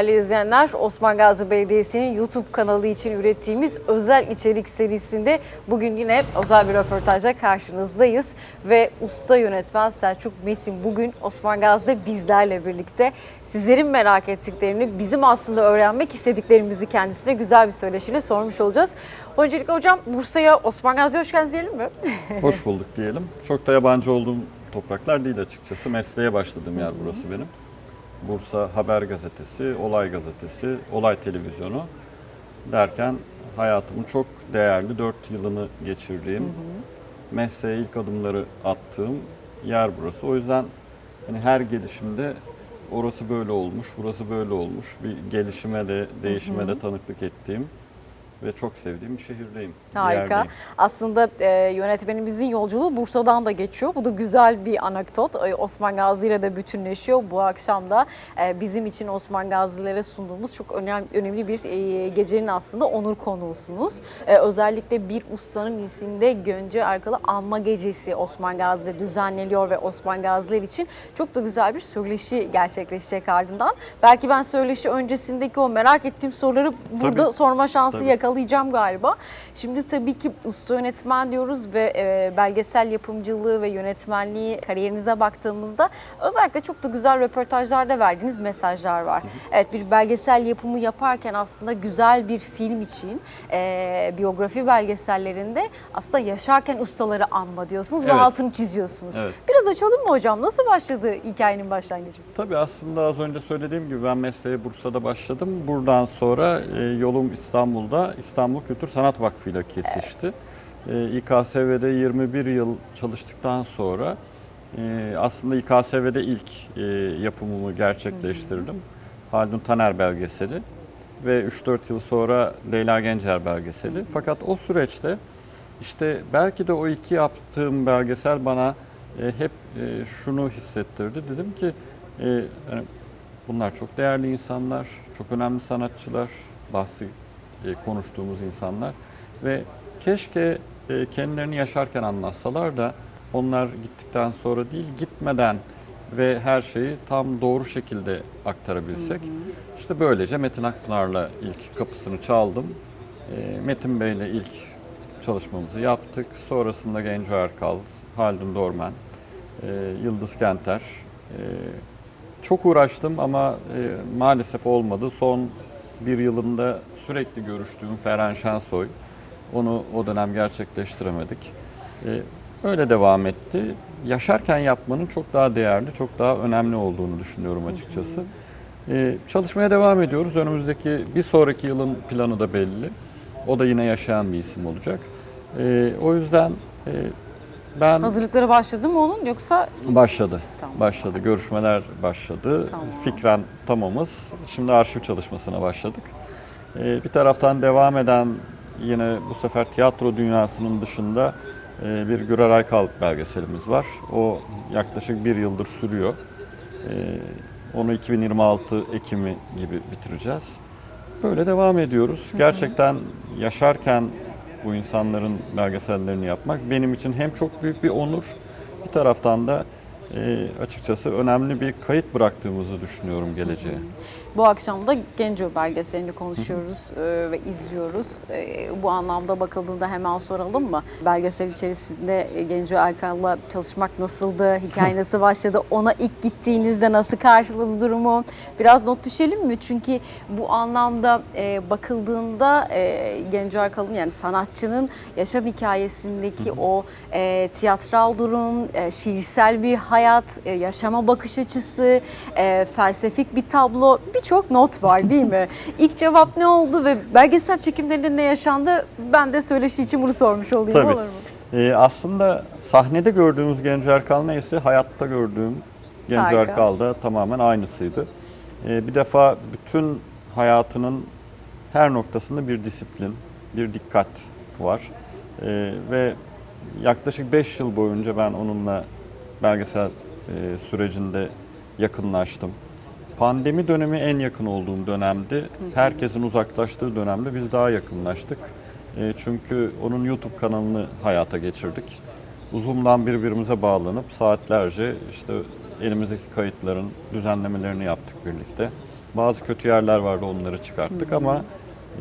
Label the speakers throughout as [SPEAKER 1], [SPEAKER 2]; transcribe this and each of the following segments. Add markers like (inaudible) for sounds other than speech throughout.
[SPEAKER 1] Değerli izleyenler. Osman Gazi Belediyesi'nin YouTube kanalı için ürettiğimiz özel içerik serisinde bugün yine özel bir röportajla karşınızdayız. Ve usta yönetmen Selçuk Metin bugün Osman Gazi'de bizlerle birlikte sizlerin merak ettiklerini, bizim aslında öğrenmek istediklerimizi kendisine güzel bir söyleşiyle sormuş olacağız. Öncelikle hocam Bursa'ya Osman Gazi'ye hoş geldiniz diyelim mi? (laughs)
[SPEAKER 2] Hoş bulduk diyelim. Çok da yabancı olduğum topraklar değil açıkçası. Mesleğe başladığım yer burası benim. Bursa Haber Gazetesi, Olay Gazetesi, Olay Televizyonu derken hayatımın çok değerli 4 yılını geçirdiğim, mesleğe ilk adımları attığım yer burası. O yüzden hani her gelişimde orası böyle olmuş, burası böyle olmuş. Bir gelişime de, değişime de tanıklık ettiğim ve çok sevdiğim bir şehirdeyim.
[SPEAKER 1] Harika.
[SPEAKER 2] yerdeyim.
[SPEAKER 1] Aslında e, yönetmenimizin yolculuğu Bursa'dan da geçiyor. Bu da güzel bir anekdot. E, Osman Gazi ile de bütünleşiyor. Bu akşam da e, bizim için Osman Gazilere sunduğumuz çok önemli, önemli bir e, gecenin aslında onur konuğusunuz. E, özellikle bir ustanın isminde Gönce Arkalı Anma Gecesi Osman Gazi'de düzenleniyor ve Osman Gaziler için çok da güzel bir söyleşi gerçekleşecek ardından. Belki ben söyleşi öncesindeki o merak ettiğim soruları burada
[SPEAKER 2] Tabii.
[SPEAKER 1] sorma şansı
[SPEAKER 2] Tabii.
[SPEAKER 1] Yakalayacağım galiba. Şimdi tabii ki usta yönetmen diyoruz ve e, belgesel yapımcılığı ve yönetmenliği kariyerinize baktığımızda özellikle çok da güzel röportajlarda verdiğiniz mesajlar var. Evet bir belgesel yapımı yaparken aslında güzel bir film için e, biyografi belgesellerinde aslında yaşarken ustaları anma diyorsunuz ve
[SPEAKER 2] Evet.
[SPEAKER 1] altını çiziyorsunuz.
[SPEAKER 2] Evet.
[SPEAKER 1] Biraz açalım mı hocam? Nasıl başladı hikayenin başlangıcı?
[SPEAKER 2] Tabii aslında az önce söylediğim gibi ben mesleğe Bursa'da başladım. Buradan sonra e, yolum İstanbul'da İstanbul Kültür Sanat Vakfı ile kesişti. E, İKSV'de 21 yıl çalıştıktan sonra e, aslında İKSV'de ilk e, yapımımı gerçekleştirdim. Haldun Taner belgeseli ve 3-4 yıl sonra Leyla Gencer belgeseli. Fakat o süreçte işte belki de o iki yaptığım belgesel bana e, hep şunu hissettirdi. Dedim ki hani bunlar çok değerli insanlar, çok önemli sanatçılar, bahsi konuştuğumuz insanlar ve keşke e, kendilerini yaşarken anlatsalar da onlar gittikten sonra değil gitmeden ve her şeyi tam doğru şekilde aktarabilsek. İşte böylece Metin Akpınar'la ilk kapısını çaldım. E, Metin Bey'le ilk çalışmamızı yaptık. Sonrasında Genco Erkal, Haldun Dorman, e, Yıldız Kenter. E, çok uğraştım ama e, maalesef olmadı. Son bir yılımda sürekli görüştüğüm Ferhan Şensoy. Onu o dönem gerçekleştiremedik. E, öyle devam etti. Yaşarken yapmanın çok daha değerli, çok daha önemli olduğunu düşünüyorum açıkçası. E, çalışmaya devam ediyoruz. Önümüzdeki bir sonraki yılın planı da belli. O da yine yaşayan bir isim olacak. E, o yüzden e, ben
[SPEAKER 1] Hazırlıkları başladı mı onun yoksa
[SPEAKER 2] başladı.
[SPEAKER 1] Tamam.
[SPEAKER 2] Başladı. Görüşmeler başladı.
[SPEAKER 1] Tamam.
[SPEAKER 2] Fikren tamamız. Şimdi arşiv çalışmasına başladık. E, bir taraftan devam eden yine bu sefer tiyatro dünyasının dışında e, bir Gürer Aykal belgeselimiz var. O yaklaşık bir yıldır sürüyor. E, onu 2026 Ekim'i gibi bitireceğiz. Böyle devam ediyoruz. Gerçekten yaşarken bu insanların belgesellerini yapmak benim için hem çok büyük bir onur, bir taraftan da e, açıkçası önemli bir kayıt bıraktığımızı düşünüyorum geleceğe.
[SPEAKER 1] Bu akşam da Genco belgeselini konuşuyoruz e, ve izliyoruz. E, bu anlamda bakıldığında hemen soralım mı? Belgesel içerisinde e, Genco Erkan'la çalışmak nasıldı? Hikaye nasıl (laughs) başladı? Ona ilk gittiğinizde nasıl karşıladı durumu? Biraz not düşelim mi? Çünkü bu anlamda e, bakıldığında e, Genco Erkan'ın yani sanatçının yaşam hikayesindeki o e, tiyatral durum, e, şiirsel bir hayat, e, yaşama bakış açısı, e, felsefik bir tablo birçok not var değil mi? (laughs) İlk cevap ne oldu ve belgesel çekimlerinde ne yaşandı? Ben de söyleşi için bunu sormuş olayım
[SPEAKER 2] Tabii.
[SPEAKER 1] olur mu?
[SPEAKER 2] E, aslında sahnede gördüğümüz Genco Erkal neyse hayatta gördüğüm Genco
[SPEAKER 1] Harika.
[SPEAKER 2] Erkal da tamamen aynısıydı. E, bir defa bütün hayatının her noktasında bir disiplin, bir dikkat var. E, ve yaklaşık 5 yıl boyunca ben onunla belgesel e, sürecinde yakınlaştım. Pandemi dönemi en yakın olduğum dönemdi. Herkesin uzaklaştığı dönemde biz daha yakınlaştık. E, çünkü onun YouTube kanalını hayata geçirdik. Zoom'dan birbirimize bağlanıp saatlerce işte elimizdeki kayıtların düzenlemelerini yaptık birlikte. Bazı kötü yerler vardı onları çıkarttık ama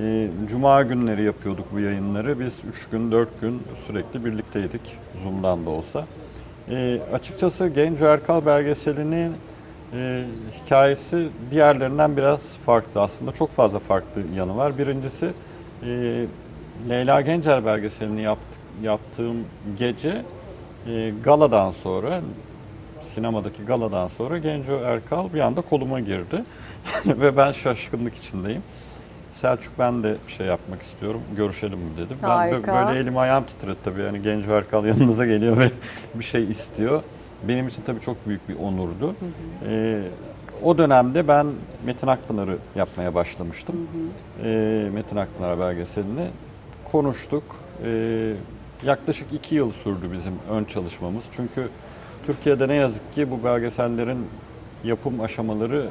[SPEAKER 2] e, Cuma günleri yapıyorduk bu yayınları. Biz 3 gün 4 gün sürekli birlikteydik Zoom'dan da olsa. E, açıkçası Genco Erkal belgeselinin e, hikayesi diğerlerinden biraz farklı. Aslında çok fazla farklı yanı var. Birincisi e, Leyla Gencer belgeselini yaptık, yaptığım gece e, galadan sonra sinemadaki galadan sonra Genco Erkal bir anda koluma girdi (laughs) ve ben şaşkınlık içindeyim. Selçuk ben de bir şey yapmak istiyorum. Görüşelim mi dedim. Ben bö-
[SPEAKER 1] Harika.
[SPEAKER 2] böyle elim ayağım titredi tabii. Yani Genco Erkal yanınıza geliyor ve (laughs) bir şey istiyor. Benim için tabii çok büyük bir onurdu. Ee, o dönemde ben Metin Akpınar'ı yapmaya başlamıştım. Ee, Metin Akpınar belgeselini konuştuk. Ee, yaklaşık iki yıl sürdü bizim ön çalışmamız. Çünkü Türkiye'de ne yazık ki bu belgesellerin yapım aşamaları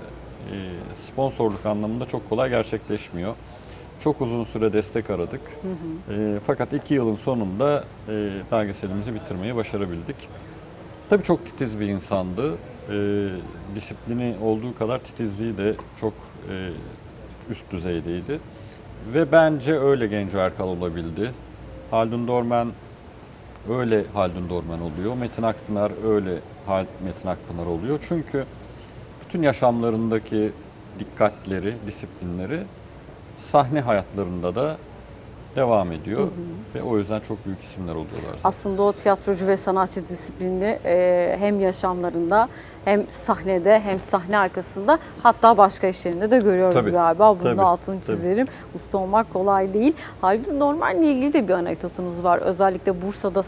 [SPEAKER 2] sponsorluk anlamında çok kolay gerçekleşmiyor. Çok uzun süre destek aradık. E, fakat iki yılın sonunda e, belgeselimizi bitirmeyi başarabildik. Tabii çok titiz bir insandı. E, disiplini olduğu kadar titizliği de çok e, üst düzeydeydi. Ve bence öyle Genco Erkal olabildi. Haldun Dorman öyle Haldun Dorman oluyor. Metin Akpınar öyle Metin Akpınar oluyor. Çünkü bütün yaşamlarındaki dikkatleri, disiplinleri sahne hayatlarında da devam ediyor. Ve o yüzden çok büyük isimler oluyorlar. zaten.
[SPEAKER 1] Aslında o tiyatrocu ve sanatçı disiplini e, hem yaşamlarında hem sahnede hem sahne arkasında hatta başka işlerinde de görüyoruz
[SPEAKER 2] Tabii,
[SPEAKER 1] galiba. Bunun
[SPEAKER 2] tabii,
[SPEAKER 1] altını
[SPEAKER 2] tabii.
[SPEAKER 1] çizelim. Usta olmak kolay değil. Haldun Normal ile ilgili de bir anekdotunuz var. Özellikle Bursa'da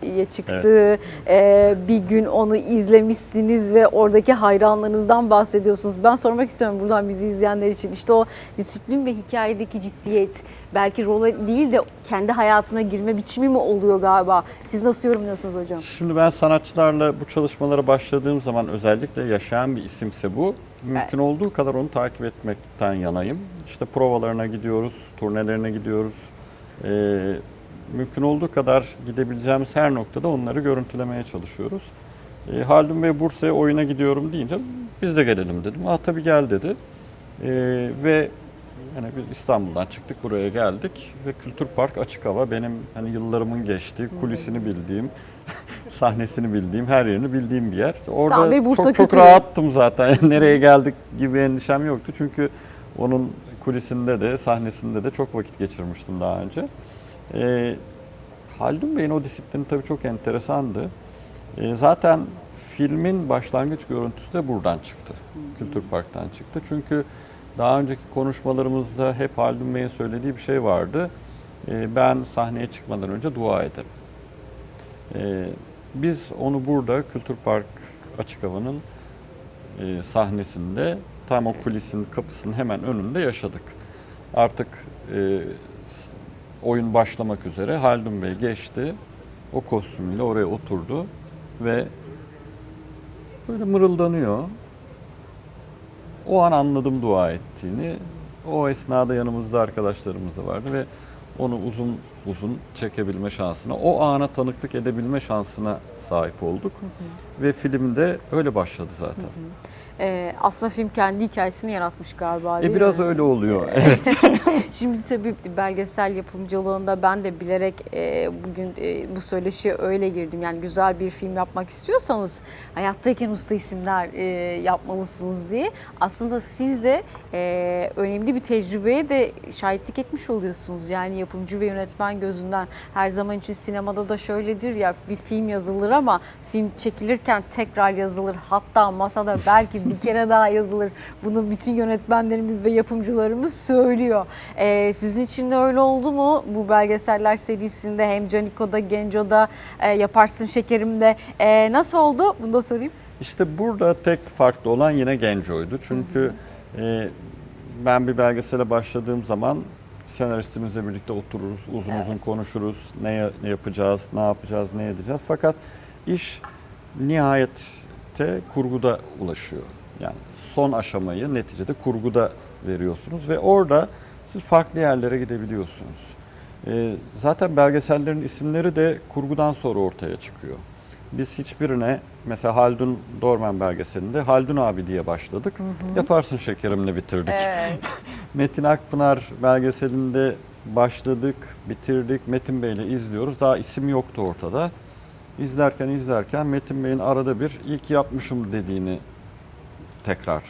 [SPEAKER 1] sahneye çıktığı e, bir gün onu izlemişsiniz ve oradaki hayranlarınızdan bahsediyorsunuz. Ben sormak istiyorum buradan bizi izleyenler için. İşte o disiplin ve hikayedeki ciddiyet belki role değil de kendi hayatına girme biçimi mi oluyor galiba? Siz nasıl yorumluyorsunuz hocam?
[SPEAKER 2] Şimdi ben sanatçılarla bu çalışmalara başladığım zaman özellikle yaşayan bir isimse bu mümkün
[SPEAKER 1] Evet.
[SPEAKER 2] olduğu kadar onu takip etmekten yanayım. İşte provalarına gidiyoruz, turnelerine gidiyoruz. Ee, mümkün olduğu kadar gidebileceğimiz her noktada onları görüntülemeye çalışıyoruz. Ee, Haldun Bey Bursa'ya oyuna gidiyorum deyince biz de gelelim dedim. Aa tabii gel dedi. Ee, ve yani biz İstanbul'dan çıktık buraya geldik ve Kültür Park açık hava benim hani yıllarımın geçtiği, kulisini bildiğim, (laughs) sahnesini bildiğim, her yerini bildiğim bir yer. Orada
[SPEAKER 1] Tam bir Bursa
[SPEAKER 2] çok çok
[SPEAKER 1] kültürü.
[SPEAKER 2] rahattım zaten. (laughs) Nereye geldik gibi endişem yoktu. Çünkü onun kulisinde de, sahnesinde de çok vakit geçirmiştim daha önce. Ee, Haldun Bey'in o disiplini tabii çok enteresandı. Ee, zaten filmin başlangıç görüntüsü de buradan çıktı. Kültür Park'tan çıktı. Çünkü daha önceki konuşmalarımızda hep Haldun Bey'in söylediği bir şey vardı. Ee, ben sahneye çıkmadan önce dua ederim. Ee, biz onu burada Kültür Park Açık Hava'nın e, sahnesinde tam o kulisin kapısının hemen önünde yaşadık. Artık e, oyun başlamak üzere Haldun Bey geçti. O kostümüyle oraya oturdu ve böyle mırıldanıyor. O an anladım dua ettiğini. O esnada yanımızda arkadaşlarımız da vardı ve onu uzun uzun çekebilme şansına, o ana tanıklık edebilme şansına sahip olduk. Ve filmde öyle başladı zaten.
[SPEAKER 1] Ee, aslında film kendi hikayesini yaratmış galiba değil
[SPEAKER 2] E biraz
[SPEAKER 1] mi?
[SPEAKER 2] öyle oluyor. Evet. (laughs)
[SPEAKER 1] Şimdi tabii belgesel yapımcılığında ben de bilerek e, bugün e, bu söyleşiye öyle girdim. Yani güzel bir film yapmak istiyorsanız hayattayken usta isimler e, yapmalısınız diye. Aslında siz de e, önemli bir tecrübeye de şahitlik etmiş oluyorsunuz. Yani yapımcı ve yönetmen gözünden her zaman için sinemada da şöyledir ya bir film yazılır ama film çekilirken tekrar yazılır. Hatta masada belki (laughs) bir kere daha yazılır. Bunu bütün yönetmenlerimiz ve yapımcılarımız söylüyor. Ee, sizin için de öyle oldu mu? Bu belgeseller serisinde hem Caniko'da, Genco'da, e, Yaparsın Şekerim'de. E, nasıl oldu? Bunu da sorayım.
[SPEAKER 2] İşte burada tek farklı olan yine Genco'ydu. Çünkü e, ben bir belgesele başladığım zaman senaristimizle birlikte otururuz, uzun uzun konuşuruz. Ne, ya- ne yapacağız, ne yapacağız, ne edeceğiz. Fakat iş nihayette kurguda ulaşıyor. Yani son aşamayı neticede kurguda veriyorsunuz ve orada siz farklı yerlere gidebiliyorsunuz. E, zaten belgesellerin isimleri de kurgudan sonra ortaya çıkıyor. Biz hiçbirine mesela Haldun Dorman belgeselinde Haldun abi diye başladık. Yaparsın şekerimle bitirdik.
[SPEAKER 1] Evet. (laughs)
[SPEAKER 2] Metin Akpınar belgeselinde başladık, bitirdik. Metin Bey'le izliyoruz. Daha isim yoktu ortada. İzlerken izlerken Metin Bey'in arada bir ki yapmışım dediğini tekrar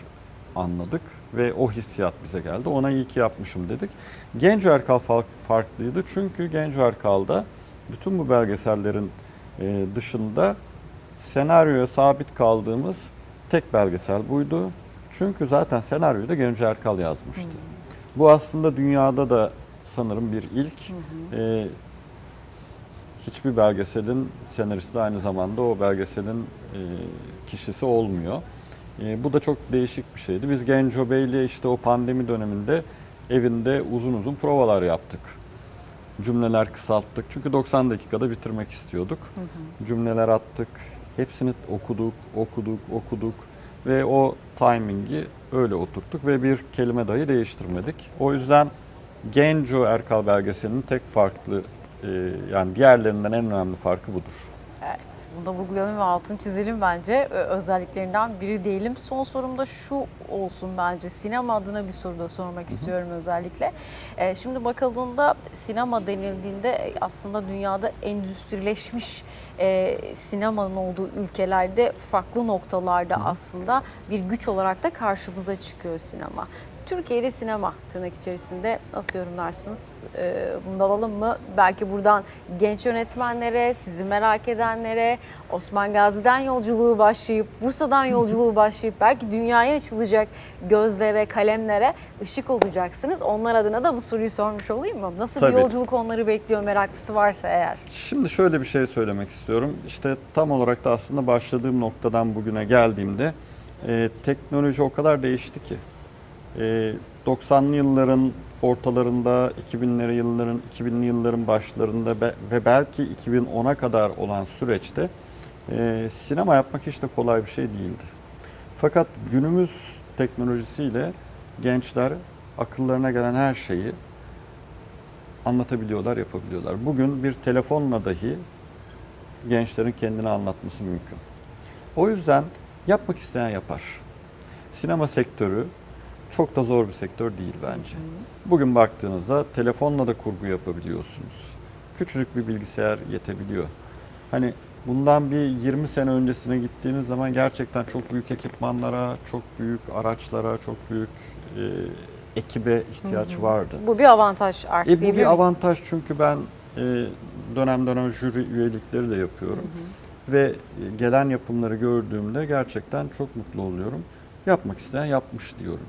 [SPEAKER 2] anladık ve o hissiyat bize geldi. Ona iyi ki yapmışım dedik. Genco Erkal fa- farklıydı çünkü Genco Erkal'da bütün bu belgesellerin e, dışında senaryoya sabit kaldığımız tek belgesel buydu. Çünkü zaten senaryoyu da Genco Erkal yazmıştı. Bu aslında dünyada da sanırım bir ilk. E, hiçbir belgeselin senaristi aynı zamanda o belgeselin e, kişisi olmuyor. E, bu da çok değişik bir şeydi. Biz Genco Bey'le işte o pandemi döneminde evinde uzun uzun provalar yaptık. Cümleler kısalttık. Çünkü 90 dakikada bitirmek istiyorduk. Cümleler attık. Hepsini okuduk, okuduk, okuduk ve o timingi öyle oturttuk ve bir kelime dahi değiştirmedik. O yüzden Genco Erkal belgeselinin tek farklı yani diğerlerinden en önemli farkı budur.
[SPEAKER 1] Evet, bunu da vurgulayalım ve altını çizelim bence. Özelliklerinden biri değilim. Son sorum da şu olsun bence. Sinema adına bir soru da sormak istiyorum özellikle. Ee, şimdi bakıldığında sinema denildiğinde e, aslında dünyada endüstrileşmiş e, sinemanın olduğu ülkelerde farklı noktalarda aslında bir güç olarak da karşımıza çıkıyor sinema. Türkiye'de sinema tırnak içerisinde nasıl yorumlarsınız? Ee, bunu alalım mı? Belki buradan genç yönetmenlere, sizi merak edenlere, Osman Gazi'den yolculuğu başlayıp, Bursa'dan (laughs) yolculuğu başlayıp belki dünyaya açılacak gözlere, kalemlere ışık olacaksınız. Onlar adına da bu soruyu sormuş olayım mı? Nasıl
[SPEAKER 2] Tabii.
[SPEAKER 1] bir yolculuk onları bekliyor meraklısı varsa eğer?
[SPEAKER 2] Şimdi şöyle bir şey söylemek istiyorum. İşte tam olarak da aslında başladığım noktadan bugüne geldiğimde e, teknoloji o kadar değişti ki. E, 90'lı yılların ortalarında, 2000'li yılların 2000'li yılların başlarında ve belki 2010'a kadar olan süreçte e, sinema yapmak hiç de kolay bir şey değildi. Fakat günümüz teknolojisiyle gençler akıllarına gelen her şeyi anlatabiliyorlar, yapabiliyorlar. Bugün bir telefonla dahi gençlerin kendini anlatması mümkün. O yüzden yapmak isteyen yapar. Sinema sektörü çok da zor bir sektör değil bence. Bugün baktığınızda telefonla da kurgu yapabiliyorsunuz. Küçücük bir bilgisayar yetebiliyor. Hani bundan bir 20 sene öncesine gittiğiniz zaman gerçekten çok büyük ekipmanlara, çok büyük araçlara, çok büyük e, ekibe ihtiyaç vardı.
[SPEAKER 1] Bu bir avantaj artık
[SPEAKER 2] E, bu bir avantaj çünkü ben e, dönem dönem jüri üyelikleri de yapıyorum. Ve e, gelen yapımları gördüğümde gerçekten çok mutlu oluyorum. Yapmak isteyen yapmış diyorum.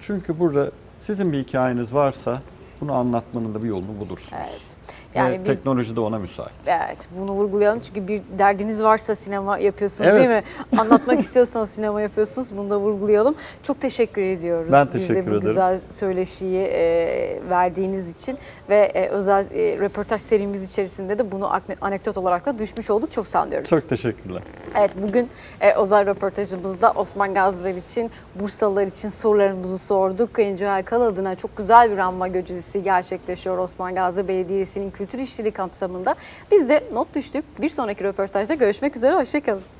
[SPEAKER 2] Çünkü burada sizin bir hikayeniz varsa bunu anlatmanın da bir yolunu bulursunuz.
[SPEAKER 1] Evet. Yani bir
[SPEAKER 2] teknoloji de ona müsait.
[SPEAKER 1] Evet, bunu vurgulayalım çünkü bir derdiniz varsa sinema yapıyorsunuz
[SPEAKER 2] Evet.
[SPEAKER 1] değil mi? (laughs) Anlatmak istiyorsanız sinema yapıyorsunuz. Bunu da vurgulayalım. Çok teşekkür ediyoruz.
[SPEAKER 2] Ben
[SPEAKER 1] Bize
[SPEAKER 2] teşekkür
[SPEAKER 1] bu
[SPEAKER 2] ederim.
[SPEAKER 1] güzel söyleşiyi e, verdiğiniz için ve e, özel e, röportaj serimiz içerisinde de bunu anekdot olarak da düşmüş olduk. Çok diyoruz.
[SPEAKER 2] Çok teşekkürler.
[SPEAKER 1] Evet bugün e, özel röportajımızda Osman Gaziler için, Bursalılar için sorularımızı sorduk. Genco Erkal adına çok güzel bir anma gösterisi gerçekleşiyor Osman Gazi Belediyesi'nin kültür işleri kapsamında. Biz de not düştük. Bir sonraki röportajda görüşmek üzere, hoşçakalın.